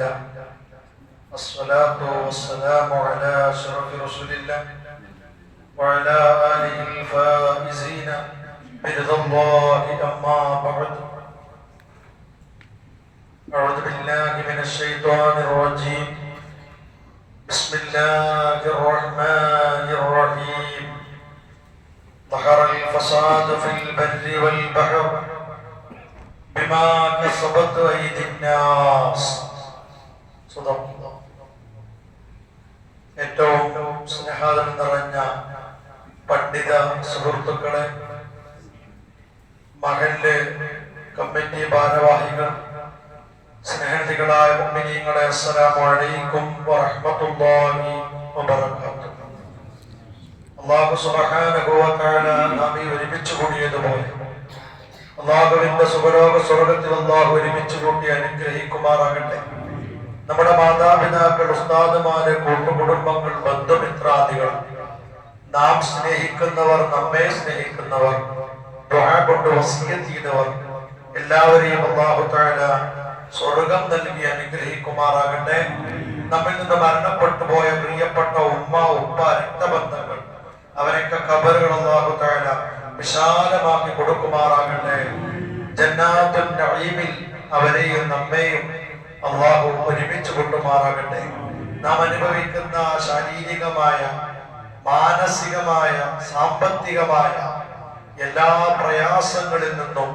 لله. الصلاة والسلام على أشرف رسول الله وعلى آله الفائزين برضا الله أما بعد. أعوذ بالله من الشيطان الرجيم. بسم الله الرحمن الرحيم. ظهر الفساد في البر والبحر بما كسبت أيدي الناس. സുഖം ഏറ്റവും സ്നേഹാദം നിറഞ്ഞ പണ്ഡിത സുഹൃത്തുക്കളെ മഹൽ കമ്മിറ്റി ഭാരവാഹികൾ സ്നേഹതികളായ മുമ്മിനിയങ്ങളെ അസ്സലാമലൈക്കും വറഹമത്തുള്ളാഹി വബറകാതുഹു. അല്ലാഹു സുബ്ഹാനഹു വ തആല നാം ഒരുമിച്ച് കൂടിയതുപോലെ അള്ളാഹുവിന്റെ സുഖലോക സ്വർഗത്തിൽ അള്ളാഹു ഒരുമിച്ച് കൂട്ടി അനുഗ്രഹിക്കുമാറാകട്ടെ. നമ്മുടെ മാതാപിതാക്കൾ ഉസ്താദുമാര് കൂട്ടുകുടുംബങ്ങൾ ബന്ധുമിത്രാദികൾ നാം സ്നേഹിക്കുന്നവർ നമ്മെ സ്നേഹിക്കുന്നവർ കൊണ്ട് വസിയത്ത് ചെയ്തവർ എല്ലാവരെയും അള്ളാഹു തആല സ്വർഗം നൽകി അനുഗ്രഹിക്കുമാറാകട്ടെ. നമ്മിൽ നിന്ന് മരണപ്പെട്ടു പോയ പ്രിയപ്പെട്ട ഉമ്മ ഉപ്പ രക്തബന്ധങ്ങൾ അവരൊക്കെ കബറുകൾ അള്ളാഹു തആല വിശാലമാക്കി കൊടുക്കുമാറാകട്ടെ. ജന്നാത്തുൻ നഈമിൽ അവരെയും നമ്മെയും അള്ളാഹു ഒരുമിച്ച് കൊണ്ടുമാറാകട്ടെ. നാം അനുഭവിക്കുന്ന ശാരീരികമായ മാനസികമായ സാമ്പത്തികമായ എല്ലാ പ്രയാസങ്ങളിൽ നിന്നും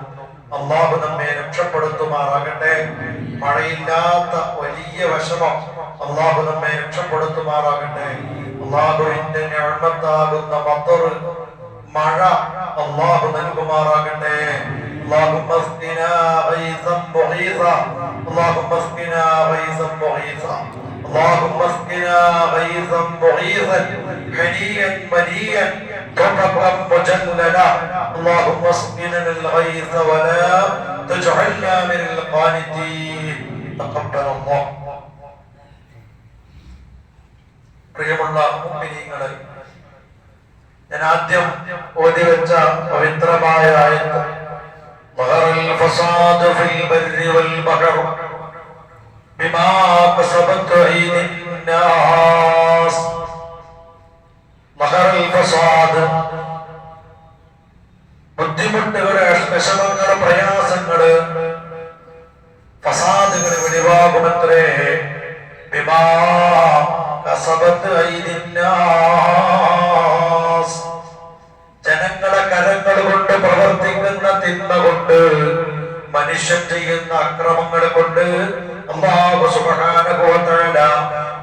അള്ളാഹു നമ്മെ രക്ഷപ്പെടുത്തുമാറാകട്ടെ. മഴയില്ലാത്ത വലിയ വിഷമം അള്ളാഹു നമ്മെ രക്ഷപ്പെടുത്തുമാറാകട്ടെ. അള്ളാഹുവിന്റെ ഞണ്ണത്താകുന്ന മത്തറ് മഴ അള്ളാഹു നൽകുമാറാകട്ടെ. اللهم اسقنا غيثا مغيثا اللهم اسقنا غيثا مغيثا اللهم اسقنا غيثا مغيثا حنيا مليا طبقا مجللا اللهم اسقنا الغيث ولا تجعلنا من القانتين تقبل الله പ്രിയമുള്ള മുഅ്മിനീങ്ങളെ ഞാൻ ആദ്യം ഓതി വെച്ച പവിത്രമായ ആയത്ത് ظهر الفساد في البر والبحر بما كسبت أيدي الناس ظهر الفساد ബുദ്ധിമുട്ടുകള് വിഷമങ്ങള് പ്രയാസങ്ങള് ഫസാദുകൾ വെളിവാകുമത്രേ ബിമാ കസബത്ത് ഐദിന്നാസ് മനുഷ്യൻ ചെയ്യുന്ന അക്രമങ്ങൾ കൊണ്ട്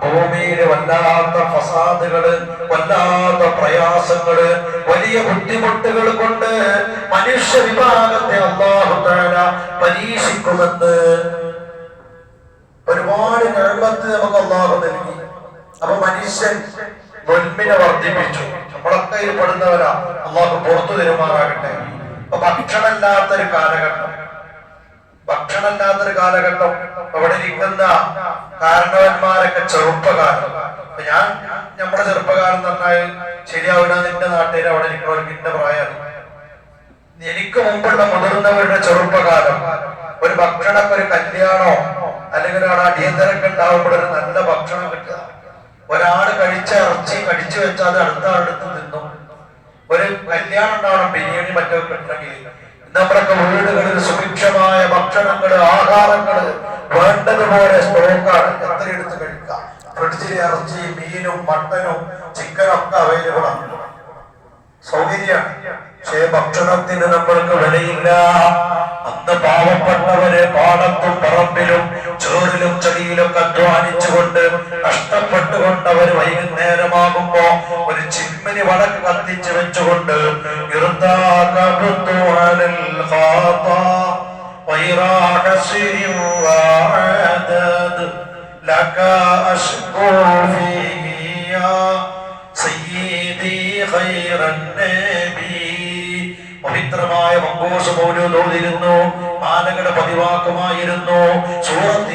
ഭൂമിയിലെ വല്ലാത്ത ഫസാദുകൾ വല്ലാത്ത പ്രയാസങ്ങൾ വലിയ ബുദ്ധിമുട്ടുകൾ കൊണ്ട് മനുഷ്യ വിഭാഗത്തെ അള്ളാഹു തആല പരീക്ഷിക്കുമെന്ന് ഒരുപാട് കഴിവത്ത് നമുക്ക് അള്ളാഹു നൽകി. അപ്പൊ മനുഷ്യൻ നൊന്മിനെ വർദ്ധിപ്പിച്ചു. നമ്മളൊക്കെ പെടുന്നവരാ അള്ളാഹു പുറത്തു തരുമാറാകട്ടെ അപ്പൊ ഭക്ഷണമില്ലാത്തൊരു കാലഘട്ടം. ഭക്ഷണമില്ലാത്തൊരു കാലഘട്ടം അവിടെ ഇരിക്കുന്ന കാരണവന്മാരൊക്കെ ചെറുപ്പകാലം. ഞാൻ നമ്മുടെ ചെറുപ്പകാലം നന്നായി ശരിയാവില്ല നിന്റെ നാട്ടിൽ അവിടെ ഇരിക്കുന്നവർക്ക് ഇന്ന പ്രായം എനിക്ക് മുമ്പുള്ള മുതിർന്നവരുടെ ചെറുപ്പകാലം. ഒരു ഭക്ഷണം ഒരു കല്യാണോ അല്ലെങ്കിൽ ഒരാൾ അടിയന്തരൊക്കെ ഉണ്ടാവുമ്പോൾ ഒരു നല്ല ഭക്ഷണം കിട്ടുക. ഒരാൾ കഴിച്ച ഇറച്ചി കടിച്ചു വെച്ചാൽ അടുത്ത ആളെടുത്ത് തിന്നും. ഒരു കല്യാണം ഉണ്ടാവണം ബിരിയാണി മറ്റൊക്കെ കിട്ടണമെങ്കിൽ നമ്മളൊക്കെ വീടുകളിൽ സുഭിക്ഷമായ ഭക്ഷണങ്ങൾ ആഹാരങ്ങൾ വേണ്ടതുപോലെ സ്റ്റോക്കാണ് എത്ര എടുത്ത് കഴിക്കാം. ഫ്രിഡ്ജിൽ ഇറച്ചി മീനും മട്ടനും ചിക്കനും ഒക്കെ അവൈലബിൾ ആണ്. സൗകര്യമാണ് പക്ഷേ ഭക്ഷണത്തിന് നമ്മൾക്ക് വിലയില്ല. അന്ന് പാവപ്പെട്ടവര് പാടത്തും പറമ്പിലും ചോറിലും ചെടിയിലൊക്കെ അധ്വാനിച്ചുകൊണ്ട് കഷ്ടപ്പെട്ടുകൊണ്ട് അവർ വൈകുന്നേരമാകുമ്പോ ഒരു ചിമ്മിനി വടക്ക് കത്തിച്ചു വെച്ചുകൊണ്ട് ലക അഷ്കു ഫീഹിയാ നബി പവിത്രമായ മങ്കോസ് മൗലൂദ് ഓതിരുന്നു ആനകളുടെ പതിവാക്കുമായിരുന്നു. സൂറത്ത്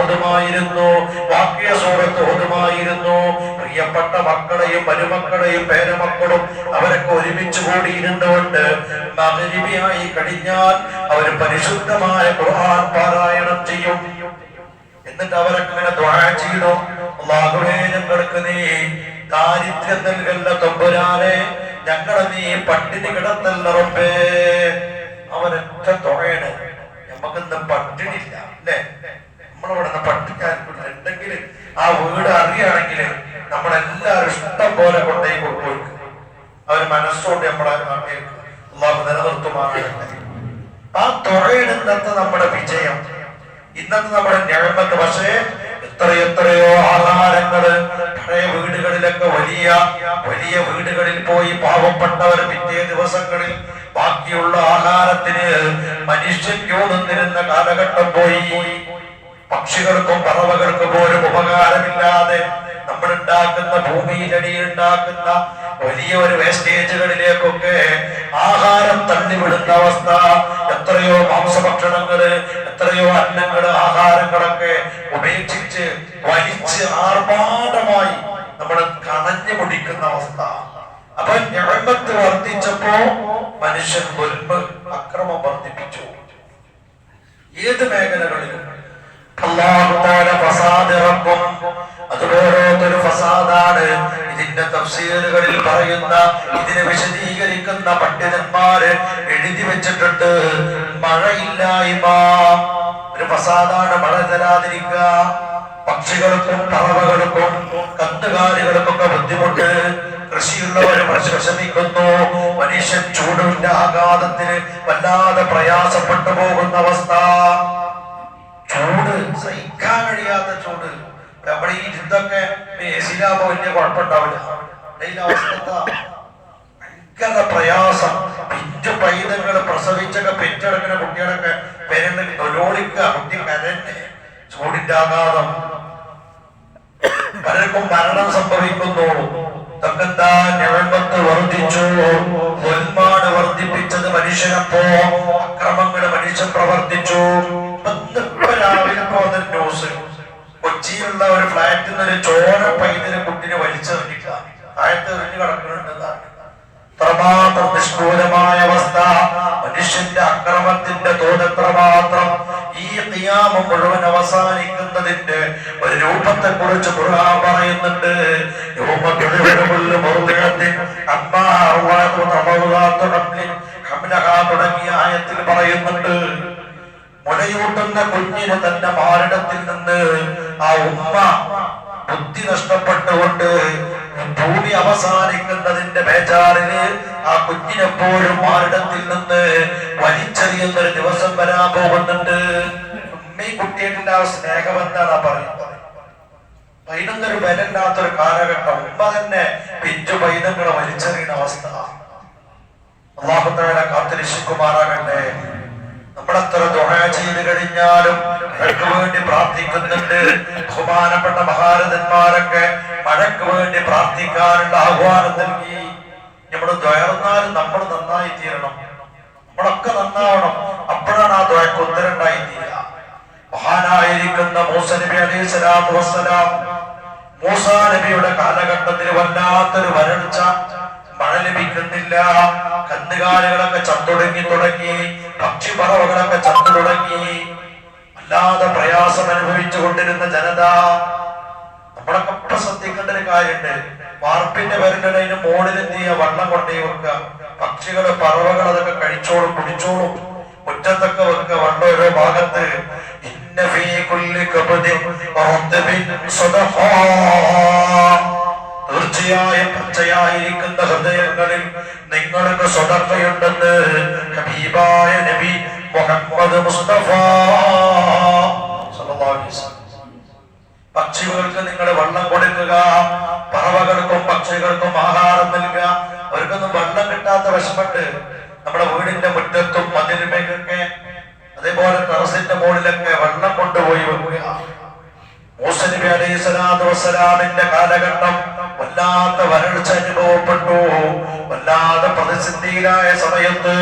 ഓതുമായിരുന്നു വാക്യ സൂറത്ത് ഓതുമായിരുന്നു പ്രിയപ്പെട്ട മക്കളെയും മരുമക്കളെയും പേരമക്കളും അവരൊക്കെ ഒരുമിച്ച് കൂടിയിരുന്നുകൊണ്ട് മകരിബിയായി കഴിഞ്ഞാൽ അവർ പരിശുദ്ധമായ ഖുർആൻ പാരായണം ചെയ്യും. എന്നിട്ട് അവരൊക്കെ ഇങ്ങനെ ദ്വാ ചെയ്തു. ഞങ്ങൾക്ക് നീ ദാരിദ്ര്യം നൽകല്ല തൊമ്പുരാനെ ഞങ്ങളെ നീ പട്ടിണി കിടത്തല്ല റബ്ബേ. തുഴയണ് തുഴയാണ് നമുക്കിന്ന് പട്ടിണിയില്ല അല്ലേ? നമ്മളിവിടെ നിന്ന് പട്ടിണിക്കാർക്കില്ല ഉണ്ടെങ്കിൽ ആ വീട് അറിയുകയാണെങ്കിൽ നമ്മളെല്ലാവരും ഇഷ്ടം പോലെ കൊണ്ടുപോയി കൊടുക്കും. അവർ മനസ്സോട് നമ്മളെ അള്ളാഹു നിലനിർത്തുമാറാകട്ടെ. ആ തുറയുടെ ഇന്നത്തെ നമ്മുടെ വിജയം. ഇന്നത്തെ നമ്മുടെ ഞഴമ്പത്ത് പക്ഷേ എത്രയെത്രയോ ആഹാരങ്ങൾ പഴയ വീടുകളിലൊക്കെ വലിയ വലിയ വീടുകളിൽ പോയി പാവപ്പെട്ടവർ പിറ്റേ ദിവസങ്ങളിൽ ബാക്കിയുള്ള ആഹാരത്തിന് മനുഷ്യൻ ക്യൂ നിന്നിരുന്ന കാലഘട്ടം പോയി. പക്ഷികൾക്കും പറവകൾക്കും പോലും ഉപകാരമില്ലാതെ നമ്മൾ ഉണ്ടാക്കുന്ന ഭൂമിയിലടിയിൽ ഉണ്ടാക്കുന്ന വലിയ ഒരു വേസ്റ്റേജുകളിലേക്കൊക്കെ ആഹാരം തള്ളിവിടുന്ന അവസ്ഥ. എത്രയോ മാംസഭക്ഷണങ്ങൾ എത്രയോ അന്നങ്ങൾ ആഹാരങ്ങളൊക്കെ ഉപേക്ഷിച്ച് വലിച്ച് ആർഭാടമായി നമ്മൾ കണഞ്ഞു മുടിക്കുന്ന അവസ്ഥ. അപ്പൊ ഞഴമ്പത്ത് വർദ്ധിച്ചപ്പോ മനുഷ്യൻ ദുൽമ അക്രമം വർദ്ധിപ്പിച്ചു. ഏത് മേഖലകളിലും അല്ലാഹു തആല ഫസാദ് ഇറക്കും അതുപോലത്തൊരു ഫസാദാണ്. ഇതിന്റെ തഫ്സീറുകളിൽ പറയുന്ന ഇതിനെ വിശദീകരിക്കുന്ന പണ്ഡിതന്മാര് എഴുതി വെച്ചിട്ടുണ്ട്. മഴയില്ലായ്മ. ഒരു ഫസാദാണ് മഴ തരാതിരിക്ക പക്ഷികൾക്കും പറവകൾക്കും കന്നുകാലികൾക്കൊക്കെ ബുദ്ധിമുട്ട്. കൃഷിയുള്ളവർ വിഷമിക്കുന്നു മനുഷ്യൻ ചൂടിന്റെ ആഘാതത്തിന് വല്ലാതെ പ്രയാസപ്പെട്ടു പോകുന്ന അവസ്ഥ. ചൂട് സഹിക്കാൻ കഴിയാത്ത ചൂട്. നമ്മുടെ ഈ ഇതൊക്കെ എ സിയിലാകുമ്പോ വലിയ കുഴപ്പമുണ്ടാവില്ല. ഭയങ്കര പ്രയാസം. പിഞ്ചു പൈതങ്ങൾ പ്രസവിച്ചൊക്കെ പെറ്റെടുക്കുന്ന കുട്ടികളൊക്കെ പെരണ്ട് തൊലോളിക്കുക കുട്ടി കരഞ്ഞ് ചൂടിന്റെ ആഘാതം. പലർക്കും മരണം സംഭവിക്കുന്നു. വർദ്ധിച്ചു. പൊന്മാട് വർദ്ധിപ്പിച്ചത് മനുഷ്യനപ്പോ അക്രമങ്ങൾ മനുഷ്യൻ പ്രവർത്തിച്ചു. രാവിലെ പോകുന്ന ന്യൂസ്. കൊച്ചിയിലുള്ള ഒരു ഫ്ലാറ്റിൽ നിന്ന് ഒരു ചോര പൈതൽ കുട്ടിനെ വലിച്ചെറിഞ്ഞിട്ട്. താഴത്ത് എറിഞ്ഞു കിടക്കുന്നുണ്ടെന്നാണ് എത്രമാത്രം നിഷ്ഠൂരമായ അവസ്ഥ. മനുഷ്യന്റെ അക്രമത്തിന്റെ തോതെത്രമാത്രം ഈ നിയാമം മുഴുവൻ അവസാനിക്കുന്നതിന്റെ ഒരു രൂപത്തെ കുറിച്ച് പറയുന്നുണ്ട്. ഹംലഹാ തുടങ്ങിയ ആയത്തിൽ പറയുന്നുണ്ട്. മുലയൂട്ടുന്ന കുഞ്ഞിന് തന്റെ മാരണത്തിൽ നിന്ന് ആ ഉമ്മ ബുദ്ധി നഷ്ടപ്പെട്ടുകൊണ്ട് ഭൂമി അവസാനിക്കുന്നതിന്റെ ബേജാറിൽ ആ കുഞ്ഞിനെപ്പോഴും മാരണത്തിൽ നിന്ന് വലിച്ചെറിയുന്ന ഒരു ദിവസം വരാൻ പോകുന്നുണ്ട്. ഉമ്മയും കുട്ടിയായിട്ടുള്ള ആ സ്നേഹം പറയുന്നത്. പൈനൊന്നൊരു ബലമില്ലാത്തൊരു കാലഘട്ടം. ഉമ്മ തന്നെ പിഞ്ചു പൈതങ്ങളെ വലിച്ചെറിയുന്ന അവസ്ഥ. അള്ളാഹുത്താല കാത്തിരിശുക്കുമാറാകട്ടെ നമ്മളെത്ര ദുഹ ചെയ്ത് കഴിഞ്ഞാലും മഴയ്ക്ക് വേണ്ടി പ്രാർത്ഥിക്കുന്നുണ്ട്. ബഹുമാനപ്പെട്ട മഹാരഥന്മാരൊക്കെ മഴയ്ക്ക് വേണ്ടി പ്രാർത്ഥിക്കാനുള്ള ആഹ്വാനം നൽകി. നമ്മൾ ദ്വയർന്നാലും നമ്മൾ നന്നായി തീരണം. നമ്മളൊക്കെ നന്നാവണം. അപ്പോഴാണ് ആ ദ്വയക്ക് ഉത്തരണ്ടായി തീരുക മഹാനായിരിക്കുന്ന മൂസ നബി അലൈഹി സ്വലാത്തു വസ്സലാം മൂസ നബിയുടെ കാലഘട്ടത്തിൽ വല്ലാത്തൊരു വരൾച്ച. മഴ ലഭിക്കുന്നില്ല. കന്നുകാലികളൊക്കെ ചത്തൊടുങ്ങി തുടങ്ങി. പക്ഷിപ്പറവകളൊക്കെ ചത്തു തുടങ്ങി. വല്ലാതെ പ്രയാസം അനുഭവിച്ചു കൊണ്ടിരുന്ന ജനത. നമ്മളൊക്കെ ഇപ്പൊ ശ്രദ്ധിക്കേണ്ട ഒരു കാര്യമുണ്ട്. വാർപ്പിന്റെ പേരിലതിന് മുകളിലെത്തിയ വള്ളം കൊണ്ടേ വെക്കുക. പക്ഷികൾ പറവകൾ അതൊക്കെ കഴിച്ചോളും കുടിച്ചോളും. മുറ്റത്തൊക്കെ വെക്കുക ഓരോ ഭാഗത്ത് തീർച്ചയായും പച്ചയായിരിക്കുന്ന ഹൃദയങ്ങളിൽ നിങ്ങൾക്ക് സ്വതക്കയുണ്ടെന്ന് ഹബീബായ നബി മുഹമ്മദ് മുസ്തഫ. പക്ഷികൾക്ക് നിങ്ങൾ വെള്ളം കൊടുക്കുക പറവകൾക്കും പക്ഷികൾക്കും ആഹാരം നൽകുക. അവർക്കൊന്നും വെള്ളം കിട്ടാത്ത വിഷമുണ്ട് നമ്മുടെ വീടിന്റെ മുറ്റത്തും മതിലുമേക്കൊക്കെ അതേപോലെ ടെറസിന്റെ മുകളിലൊക്കെ വെള്ളം കൊണ്ടുപോയി വെക്കുക. മൂസ അലൈഹി സ്വലാത്തു വസ്സലാമിന്റെ കാലഘട്ടം വല്ലാത്ത വരൾച്ച അനുഭവപ്പെട്ടു. വല്ലാതെ പ്രതിസന്ധിയിലായ സമയത്ത്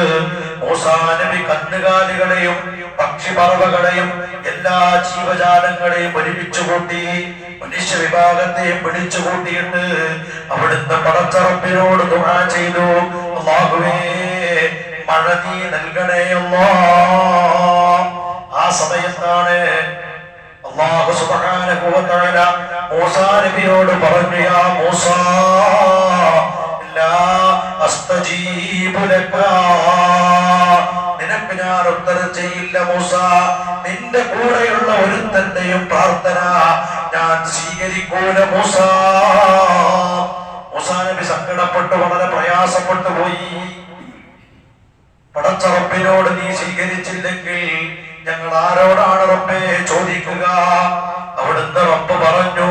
മൂസാനബി കന്നുകാലികളെയും പക്ഷിപറവകളെയും എല്ലാ ജീവജാലങ്ങളെയും ഒരുമിച്ചു കൂട്ടി മനുഷ്യ വിഭാഗത്തെയും പിടിച്ചു കൂട്ടിയിട്ട് അവിടുത്തെ പടച്ചറപ്പിനോട് ദുആ ചെയ്തു. അല്ലാഹുവേ മഴ നീ നൽകണേ അല്ലാ ആ സമയത്താണ് വ തആല മൂസാ നബിയോട് പറഞ്ഞു യാ മൂസാ നിനക്ക് ഞാൻ ഉത്തരം ചെയ്യില്ല മൂസ നിന്റെ കൂടെയുള്ള ഒരു ഒരുത്തന്റെയും പ്രാർത്ഥന ഞാൻ സ്വീകരിക്കൂല മൂസ. മൂസാ നബി സങ്കടപ്പെട്ട് വളരെ പ്രയാസപ്പെട്ടു പോയി പടച്ച റബ്ബിനോട് നീ സ്വീകരിച്ചില്ലെങ്കിൽ ഞങ്ങൾ ആരോടാണ് റബ്ബേ ചോദിക്കുക? അവിടുന്ന് റബ്ബ് പറഞ്ഞു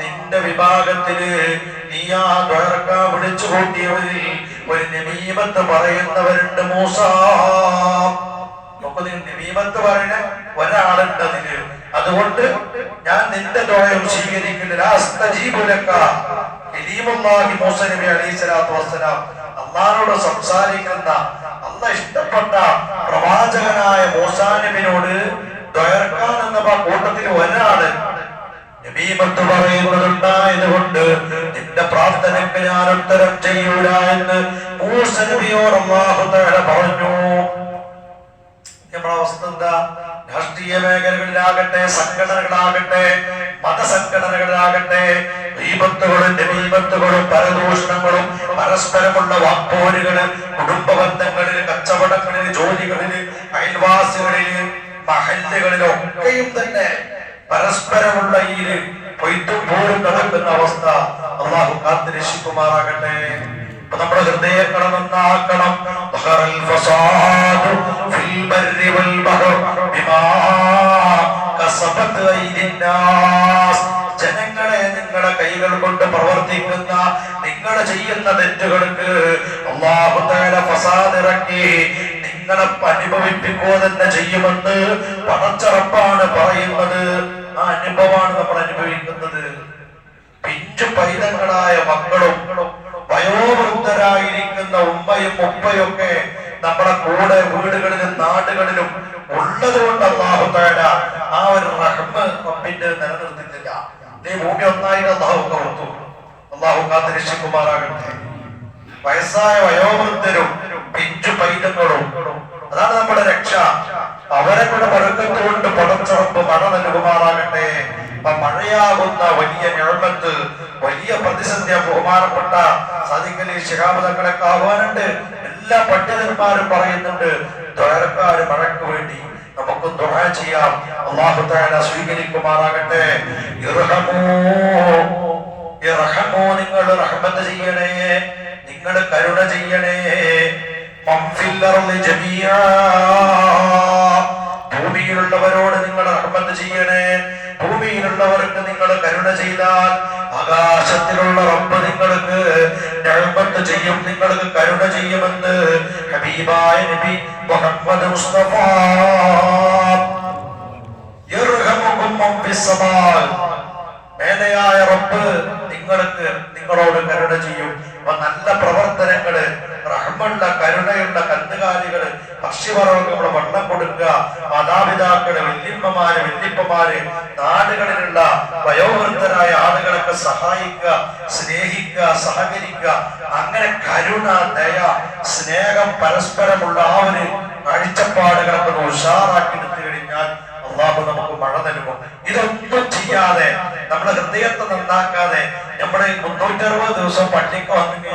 നിന്റെ വിഭാഗത്തിൽ നീ ആ ദ്വാരക്ക വിളിച്ചു കൂട്ടിയവരിൽ ഒരു നമീമത്ത് പറയുന്നവരുണ്ട് മൂസ. നമുക്ക് നമീമത്ത് പറയുന്ന ഒരാളുണ്ട് അതിൽ അതുകൊണ്ട് ഞാൻ നിന്റെ ദോഷം സ്വീകരിക്കുന്ന അള്ളാനോട് സംസാരിക്കുന്ന അല്ല ഇഷ്ടപ്പെട്ട പ്രവാചകനായ മോസാനബിനോട് ദ്വയർക്കാൻ എന്ന കൂട്ടത്തിൽ ഒരാൾ നബീമത്ത് പറയുന്നതുണ്ടായത് കൊണ്ട് നിന്റെ പ്രാർത്ഥനയ്ക്ക് ഞാൻ ഉത്തരം ചെയ്യൂല എന്ന് മൂസ നബിയോട് അള്ളാഹു പറഞ്ഞു. നമ്മുടെ അവസ്ഥ എന്താ? രാഷ്ട്രീയ മേഖലകളിലാകട്ടെ സംഘടനകളാകട്ടെ മതസംഘടനകളിലാകട്ടെ ദീപത്തുകളും ദീപത്തുകളും പരദൂഷണങ്ങളും പരസ്പരമുള്ള വാപ്പോരുകൾ കുടുംബ ബന്ധങ്ങളിൽ കച്ചവടങ്ങളിൽ ജോലികളിൽ അയൽവാസികളിൽ മഹല്ലുകളിലൊക്കെയും തന്നെ പരസ്പരമുള്ള ഈ പൊയ്ത്തും പോലും നടക്കുന്ന അവസ്ഥ അള്ളാഹു കാത്ത് രക്ഷിക്കുമാറാകട്ടെ അപ്പൊ നമ്മുടെ ഹൃദയങ്ങളെ നന്നാക്കണം? ജനങ്ങളെ നിങ്ങളുടെ കൈകൾ കൊണ്ട് പ്രവർത്തിക്കുന്ന നിങ്ങൾ ചെയ്യുന്ന തെറ്റുകൾക്ക് അള്ളാഹുദയുടെ ഫസാദ് ഇറക്കി. നിങ്ങളെ അനുഭവിപ്പിക്കുക തന്നെ ചെയ്യുമെന്ന് പണച്ചറപ്പാണ് പറയുന്നത്. ആ അനുഭവമാണ് നമ്മൾ അനുഭവിക്കുന്നത്. പിഞ്ചു പൈതങ്ങളായ മക്കളും വയോവൃദ്ധരായിരിക്കുന്ന ഉമ്മയും ഉപ്പയൊക്കെ നമ്മുടെ കൂടെ വീടുകളിലും നാടുകളിലും ഉള്ളത് കൊണ്ട് ആ ഒരു റഹ്മ റബ്ബിന്റെ നിലനിർത്തിയിട്ടില്ല നീ ഭൂമി ഒന്നായിട്ട് അള്ളാഹു കവർന്നു അള്ളാഹു രക്ഷിക്കുമാറാകട്ടെ. വയസ്സായ വയോവൃദ്ധരും പിഞ്ചു പൈതങ്ങളും അതാണ് നമ്മുടെ രക്ഷ. അവരെ കൂടെ പഴുക്കത്തുകൊണ്ട് പടച്ചുറപ്പ് മഴ നൽകുമാറാകട്ടെ. മഴയാകുന്ന വലിയ ഞഴമത്ത് വലിയ പ്രതിസന്ധി ബഹുമാനപ്പെട്ട സദിക്കലി ശിഹാബദങ്ങളൊക്കെ കാണാനുണ്ട് എല്ലാ പണ്ഡിതന്മാരും പറയുന്നുണ്ട് ദ്വാരക്കാര് മഴയ്ക്ക് വേണ്ടി നമുക്ക് ദുആ ചെയ്യാം. അള്ളാഹു തആല സ്വീകരിക്കുമാറാകട്ടെ. ഇർഹമൂ നിങ്ങൾ റഹ്മത്ത് ചെയ്യണേ നിങ്ങൾ കരുണ ചെയ്യണേ. ഭൂമിയിലുള്ളവരോട് നിങ്ങൾ റഹ്മത്ത് ചെയ്യണേ. ഭൂമിയിലുള്ളവർക്ക് നിങ്ങൾ കരുണ ചെയ്താൽ ആകാശത്തിലുള്ള റബ്ബ് നിങ്ങൾക്ക് റഹ്മത്ത് ചെയ്യും നിങ്ങൾക്ക് കരുണ ചെയ്യുമെന്ന് ഹബീബായ നബി മുഹമ്മദ് മുസ്തഫ. മേലയായ റബ്ബ് നിങ്ങൾക്ക് നിങ്ങളോട് കരുണ ചെയ്യും. നല്ല പ്രവർത്തനങ്ങൾ റഹ്മുള്ള കരുണയുള്ള കന്നുകാലികൾ നമ്മുടെ വണ്ണം കൊടുക്കുക. മാതാപിതാക്കൾ വല്യമ്മമാര് വല്യപ്പമാര് നാടുകളിലുള്ള വയോവൃദ്ധരായ ആളുകളൊക്കെ സഹായിക്കുക സ്നേഹിക്കുക സഹകരിക്കുക. അങ്ങനെ കരുണ ദയ സ്നേഹം പരസ്പരമുള്ള ആ ഒരു കാഴ്ചപ്പാടുകളൊക്കെ ഉഷാറാക്കി എടുത്തു കഴിഞ്ഞാൽ അള്ളാഹു നമുക്ക് മഴ നൽകും. ഇതൊന്നും ചെയ്യാതെ നമ്മുടെ ഹൃദയത്തെ നന്നാക്കാതെ നമ്മുടെ മുന്നൂറ്ററുപത് ദിവസം പള്ളിക്ക് വന്നു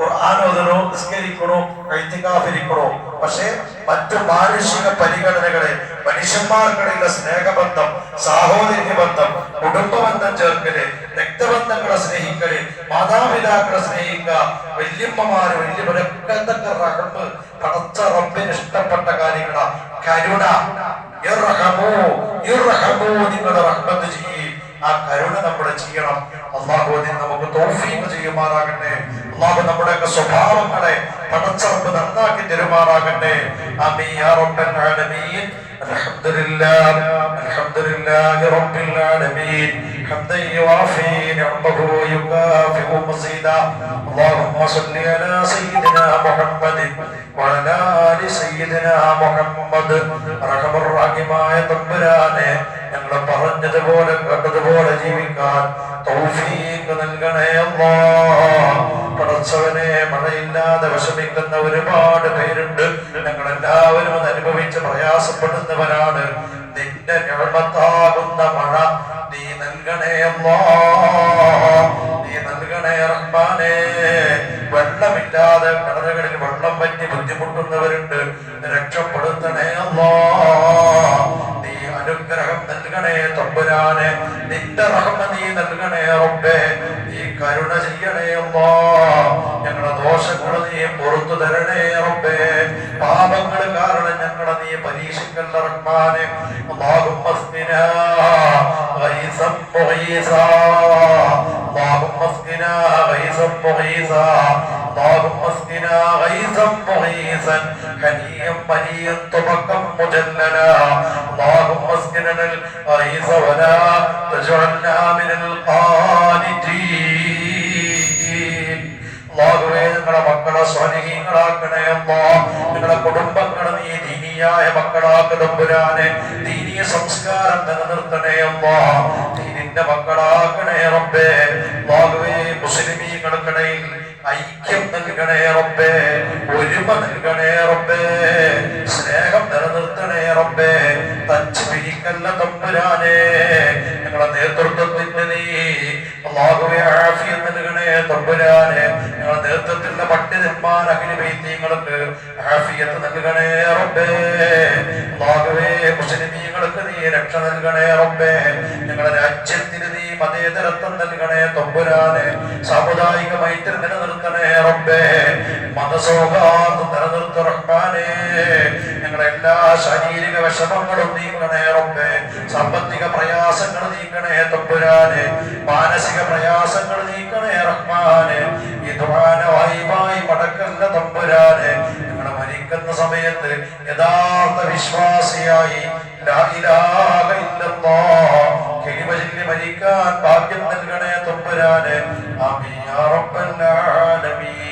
ഖുർആാനോദനോ നിസ്കരിക്കണോ കൈത്തിക്കാഫിരിക്കണോ പക്ഷേ മറ്റു മാനുഷിക പരിഗണനകളെ മനുഷ്യന്മാർക്കിടയിലെ സ്നേഹബന്ധം സാഹോദര്യ ബന്ധം കുടുംബ ബന്ധം ചേർക്കൽ രക്തബന്ധങ്ങളെ സ്നേഹിക്കൽ മാതാപിതാക്കളെ സ്നേഹിക്കുക വല്യമ്മമാര് വല്യവരൊക്കെ റഹ്മ് പടച്ച റബ്ബിന് ഇഷ്ടപ്പെട്ട കാര്യങ്ങളാ. കരുണ. ഇർഹമൂ, ഇർഹമൂ, നിങ്ങളുടെ റഹ്മത്ത് ചെയ്യ്. ആ കരുണ നമ്മൾ ചെയ്യണം അള്ളാഹു അതിന് നമുക്ക് തോഫീക്ക് ചെയ്യുമാറാകട്ടെ അള്ളാഹു നമ്മുടെയൊക്കെ സ്വഭാവങ്ങളെ പടച്ചറപ്പ് നന്നാക്കി തരുമാറാകട്ടെ ആമീൻ യാ റബ്ബൽ ആലമീൻ الحمد لله الحمد لله رب العالمين حمدا يوافي نعمه ويكافئ مزيدا اللهم صل على سيدنا محمد وعلى ال سيدنا محمد റഹ്മർ റഹീമായ തമ്പുരാനെ ഞങ്ങൾ പറഞ്ഞതുപോലെ കണ്ടതുപോലെ ജീവിക്കാൻ നൽകണേ പടച്ചവനെ മഴയില്ലാതെ വിഷമിക്കുന്ന ഒരുപാട് പേരുണ്ട്. ഞങ്ങൾ എല്ലാവരും അത് അനുഭവിച്ച് പ്രയാസപ്പെടുന്നവരാണ്. നിന്റെ ഞഴമത്താകുന്ന മഴ നീ നൽകണേ നീ നൽകണേ റഹ്മാനേ. വെള്ളമില്ലാതെ കിണറുകളിൽ വെള്ളം പറ്റി ബുദ്ധിമുട്ടുന്നവരുണ്ട്. രക്ഷപ്പെടുത്തണേ നീ അനുഗ്രഹം നൽകണേ തമ്പുരാനെ നിന്റെ റഹ്മ നീ നൽകണേ റബ്ബേ നീ കരുണ ചെയ്യണേ അല്ലാ ഞങ്ങളുടെ ദോഷങ്ങൾ നീ പുറത്തു തരണേ റബ്ബേ പാപങ്ങൾ കാരണം ഞങ്ങളെ നീ പരീക്ഷിക്കല്ല റഹ്മാനെ اللهم اسقنا غيثا مغيثا اللهم اسقنا غيثا مغيثا اللهم اسقنا غيثا مغيثا هنيئا مريئا طبقا مجللا اللهم اسقنا الغيث ولا تجعلنا من القانتين അള്ളാഹുവേ നിങ്ങളുടെ മക്കളെ സ്വാധീനങ്ങളാക്കണേ അമ്മോ നിങ്ങളുടെ കുടുംബങ്ങളെ നീ ദീനിയായ മക്കളാക്ക് തമ്പുരാനെ ദീനീയ സംസ്കാരം നിലനിർത്തണേ അമ്മോ ദീനിന്റെ മക്കളാക്കണേ റബ്ബേ അള്ളാഹുവേ മുസ്ലിമീങ്ങൾക്കിടയിൽ ഐക്യം നൽകണേ റബ്ബേ ഒരുമ നൽകണേ റബ്ബേ സ്നേഹം നിലനിർത്തണേ റബ്ബേ തച്ച് പിരിക്കല്ല തമ്പുരാനെ. ഞങ്ങളുടെ നേതൃത്വത്തിന്റെ നീ അള്ളാഹുവെ ആഫിയം നൽകണേ തമ്പുരാനെ. ഞങ്ങളുടെ നേതൃത്വത്തിന്റെ പണ്ഡിതന്മാർ അഖിലവൈദ്യങ്ങൾക്ക് ആഫിയത്ത് നൽകണേ റബ്ബേ. അള്ളാഹുവേ മുസ്ലിമീങ്ങൾക്ക് നീ രക്ഷ നൽകണേ റബ്ബേ. ഞങ്ങളുടെ രാജ്യത്തിന് നീ മതേതരത്വം നൽകണേ തമ്പുരാനെ. സാമുദായിക മൈത്രി നിലനിർത്തണേ റബ്ബേ. മതസൗഹാർദ്ദം നിലനിർത്ത റഹ്മാനേ. ഞങ്ങളുടെ എല്ലാ ശാരീരിക വിഷമങ്ങളും നീങ്ങണേ റബ്ബേ. സാമ്പത്തിക പ്രയാസങ്ങൾ നീക്കണേ തമ്പുരാനെ. മാനസിക പ്രയാസങ്ങൾ നീക്കണേ റഹ്മാനെ. ഈ മടക്കല്ല തമ്പുരാനെ. ഞങ്ങൾ മരിക്കുന്ന സമയത്ത് യഥാർത്ഥ വിശ്വാസിയായി ലാ ഇലാഹ ഇല്ലല്ലാഹ് മരിക്കാൻ ഭാഗ്യം നൽകണേ തൊമ്പരാനെ ആമീൻ. യാ റബ്ബൽ ആലമീൻ.